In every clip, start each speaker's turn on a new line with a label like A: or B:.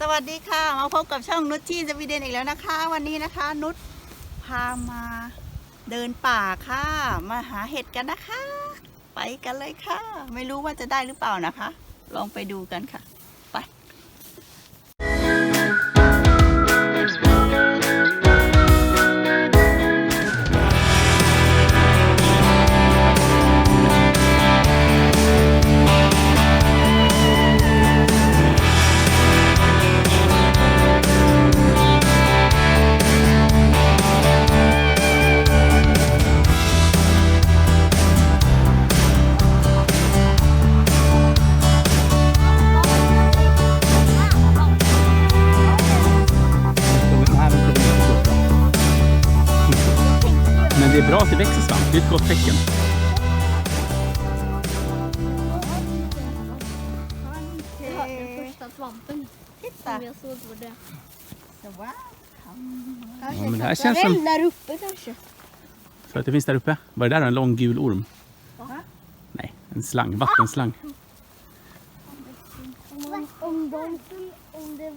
A: สวัสดีค่ะ มาพบกับช่องนุชชี่สวีเดนอีกแล้วนะคะ วันนี้นะคะ นุชพามาเดินป่าค่ะ มาหาเห็ดกันนะคะ ไปกันเลยค่ะ ไม่รู้ว่าจะได้หรือเปล่านะคะ ลองไปดูกันค่ะ
B: är bra att det växer svamp. Det är ett gott tecken.
C: Det var den första svampen
A: Titta,
C: som jag såg på det.
A: så wow.
B: Ja, men det här känns som
C: där uppe kanske.
B: för att det finns där uppe. Var det där en lång gul orm?
A: Va?
B: Nej, en slang. Vattenslang.
C: Om, om de om det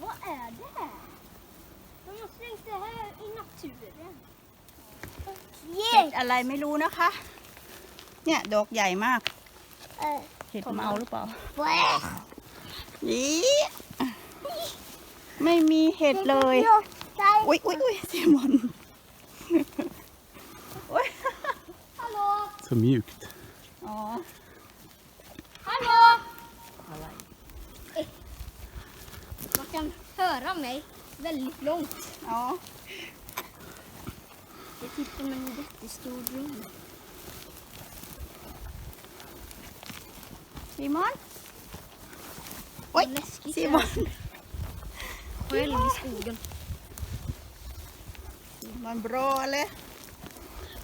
C: Vad är det här? De har slängt det här i naturen.
A: เห็ดอะไรไม่รู้นะคะ เนี่ยดอกใหญ่มาก
C: Eh,
A: เห็ดเมาหรือเปล่า
C: Vad
A: อีไม่มีเห็ดเลยอุ้ยอุ้ยอุ้ยเซมอนอุ้ย
C: Hallå!
B: Så mjukt.
A: อ๋อ
C: Hallå!
A: อะไร
C: Man kan höra mig väldigt långt.
A: อ๋อ
C: Det är typ som en jättestor rum.
A: ซีมอน Oj,
C: Vad läskigt det
A: Simon.
C: är. Själv i skogen.
A: ซีมอนบรอเลย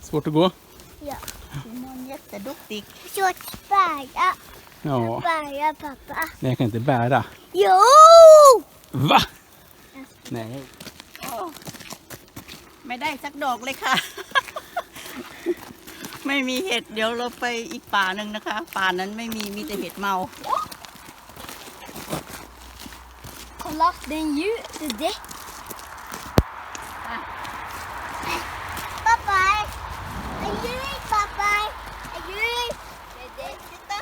B: Svårt att gå.
C: Ja.
A: ซีมอน jätteduktig
C: Så att bära,
B: Ja,
C: bära pappa.
B: men jag kan inte bära.
C: Jo!
B: Va? Nej.
A: ไม่ได้สักดอกเลยค่ะ ไม่มีเห็ด เดี๋ยวเราไปอีกป่าหนึ่งนะคะ ป่านั้นไม่มีมีแต่เห็ดเมา
C: Kolla, det är en ljus. Det är det. Pappa! En ljus, pappa! En ljus! Det är det. Titta!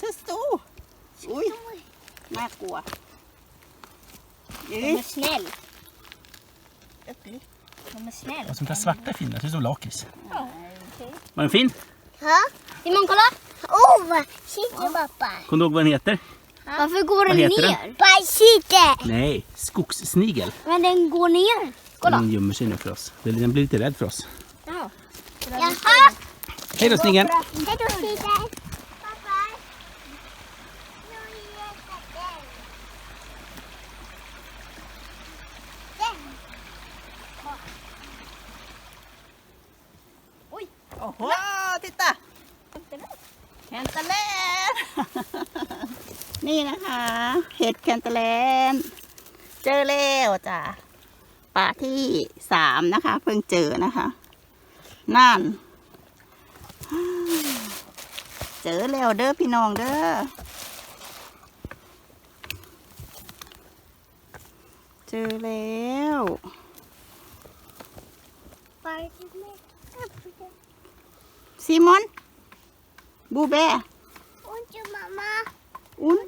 A: ซูซูอุ้ยน่ากลัวยื
C: De
A: น
C: är snäll. De är.
B: Och sånt där svarta är fint. Det ser ut som lakrits.
C: Ja.
B: Var den fin?
C: Ja. Simon, kolla! Oh, sitter pappa?
B: Kommer du ihåg vad den heter?
C: Varför går den ner? Vad sitter?
B: Nej, skogssnigel.
C: Men den går ner. Kolla.
B: Den gömmer sig nu för oss. Den blir lite rädd för oss.
C: Jaha. Jaha.
B: Hej då snigeln!
C: Hej då, Sitter.
A: นตาแลนนี่นะคะ เห็ดแคนตาแลนเจอแล้วจ้ะป่าที่สามนะคะ เพิ่งเจอนะคะ นั่น เจอแล้วเด้อพี่น้องเด้อเจอแล้วซีมอน บูแบ
C: Und Mama.
A: อุ้น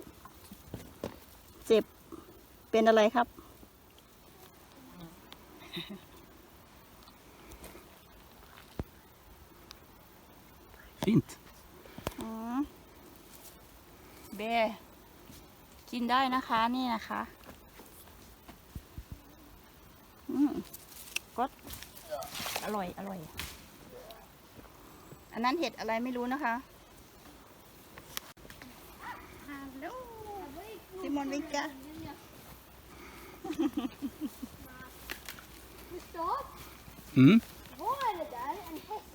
A: เจ็บเป็นอะไรครับ
B: Fint.
A: อ๋อแบกินได้นะคะนี่นะคะอืมก็อร่อยอร่อย อันนั้นเห็ดอะไรไม่รู้นะคะ ซิมอนวิงกา
C: Gustav,
B: Mm.
C: vad är det där? En häst?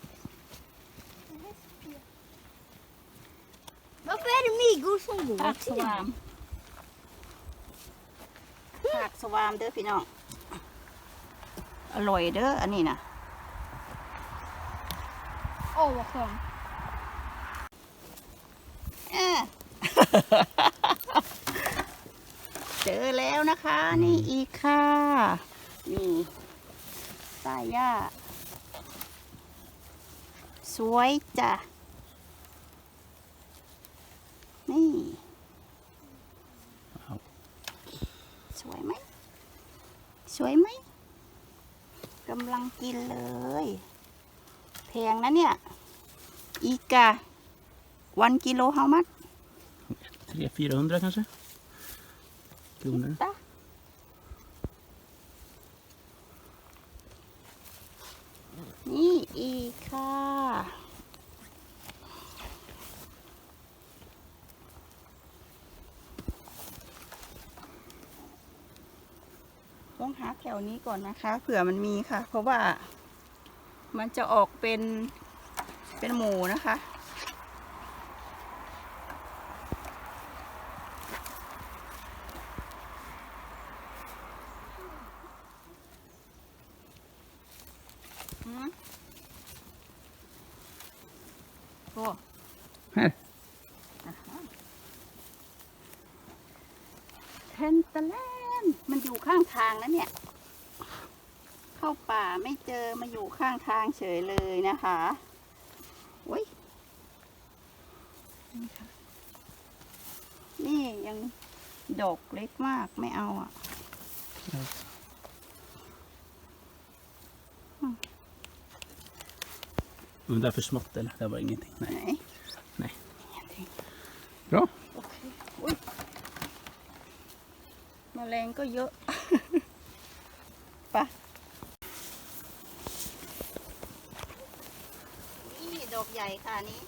C: En häst? Varför är det mygor som går
A: ผักสวามผักสวามเด้อพี่น้อง อร่อยเด้ออันนี้นะ
C: Åh, vad skönt.
A: เออ นะคะนี่อีกค่ะ นี่ใต้หญ้า สวยจ้ะ นี่
B: ว้าว
A: สวยไหม สวยไหมกำลังกินเลย แพงนะเนี่ย อีกาวันกิโล how much
B: 300-400 kanske? Kronor.
A: ตะนี่อีก ค่ะ ต้องหาแถวนี้ก่อนนะคะ เผื่อมันมีค่ะ เพราะว่ามันจะออกเป็นเป็นหมูนะคะอืม อ้
B: Här.
A: เทนตะแลนมันอยู่ข้างทางแล้วเนี่ย เข้าป่าไม่เจอมาอยู่ข้างทางเฉยเลยนะคะโอ้ยนี่ค่ะนี่ยังดอกเล็กมากไม่เอาอะ
B: Men det är för smått eller? Det var ingenting.
A: ไหน
B: Nej. Nej.
A: Ingenting.
B: Bra.
A: โอเคอุ้ยแมลงก็เยอะไปะนี่ดอกใหญ่ค่ะนี้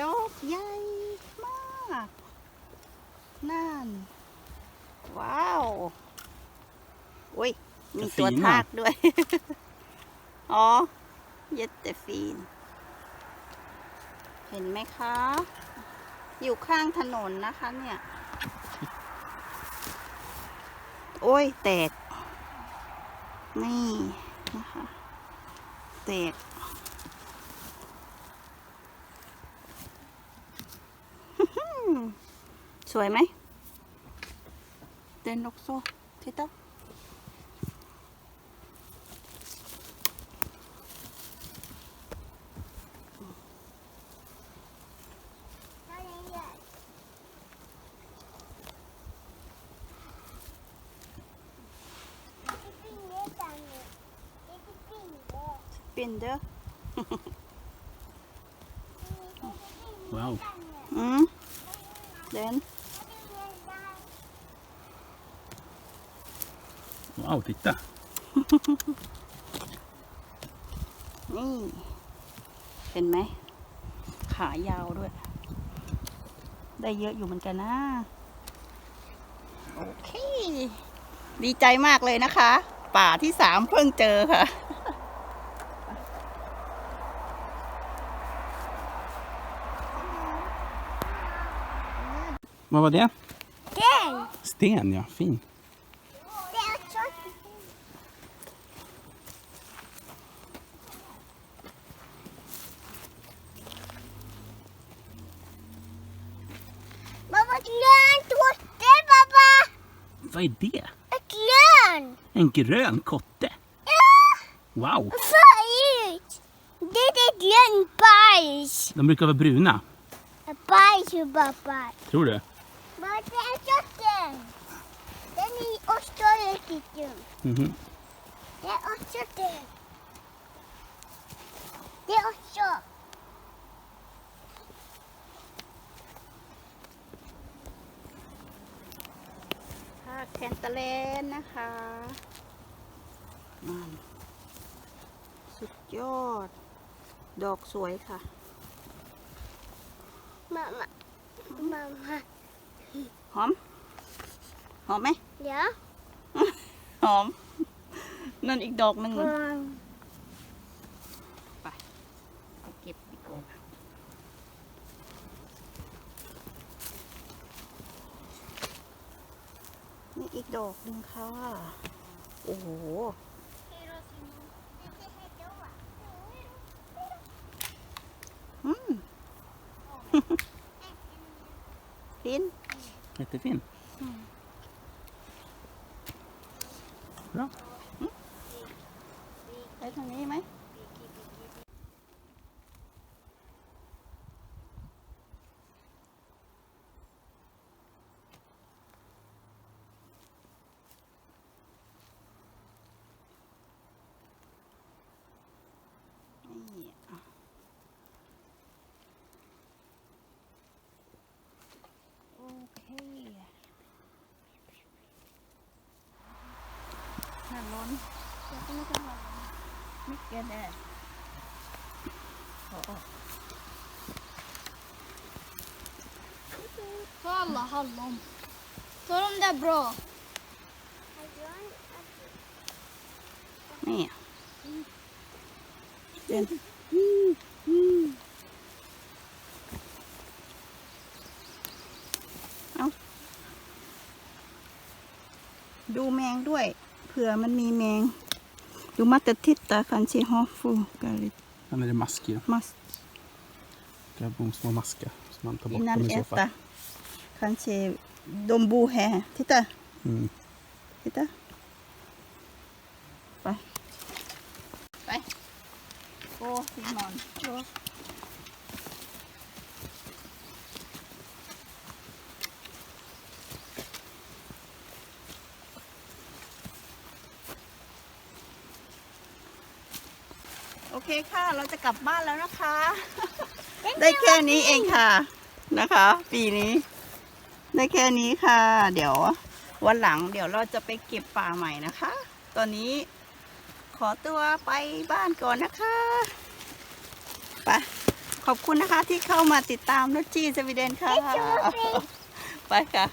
A: ดอกใหญ่มาก นั่น ว้าว อุ้ย มีตัว
B: จะฟีน
A: ทา
B: อะ
A: กด้วย อ๋อเยตเตฟีนเห็นไหมคะ อยู่ข้างถนนนะคะเนี่ย โอ้ย แตก นี่นะคะ แตก สวยไหมเต้นลกโซ่ทิตา เป็นเด้อ
B: Wow.
A: อืมเดน
B: Wow, titta.
A: นี่เห็นไหม ขายาวด้วย ได้เยอะอยู่เหมือนกันนะ โอเค ดีใจมากเลยนะคะ ป่าที่สามเพิ่งเจอค่ะ
B: Vad var det?
C: Den!
B: Sten, ja. Fin.
C: Mamma, ett kotte, pappa!
B: Vad är det?
C: Ett lön!
B: En grön kotte?
C: Ja!
B: Wow.
C: Förut! Det är ett lönbajs.
B: De brukar vara bruna.
C: Bajs, pappa.
B: Tror du?
C: Vad är köttet? Den är också riktigt dum.
B: Mhm.
C: Det är också det. Det är också.
A: ภาคแคนตาเลนนะคะนั่นสุดยอด ดอกสวยค่ะ
C: Mamma. Mamma.
A: ห อม หอมไหม
C: Ja.
A: หอม นั่นอีกดอกหนึ่ง
C: Mm.
A: เอาเก็บดีกว่านี่อีกดอกหนึ่งค่ะ โอ้โหอืมพิ น
B: Jättefin. Bra.
A: ไปทางนี้ไหม นี่อะโอเคน่าร้อน
C: Jag kommer ta hand om
A: ช่
C: แม่ Vallahi Allah'ım. Sorun da bro.
A: นี่เดินเอาดูแมงด้วย เผื่อมันมีแมง ดูมาตทิตตาคันชิฮอฟูกาลิ
B: Men är det masker?
A: มัส
B: Grab om små maskar. Så man tar bort
A: innan
B: dem i så
A: äta
B: fall.
A: kanske de bor här titta
B: Mm.
A: titta ไปไปโอ้ซิมอนโอ้โอ เคค่ะ เราจะกลับบ้านแล้วนะคะ ได้แค่นี้เองค่ะนะคะ ปีนี้ ได้แค่นี้ค่ะ เดี๋ยววันหลังเดี๋ยวเราจะไปเก็บป่าใหม่นะคะ ตอนนี้ขอตัวไปบ้านก่อนนะคะไปขอบคุณนะคะที่เข้ามาติดตามนุชจีสวีเดนค่ะ ไปค่ะ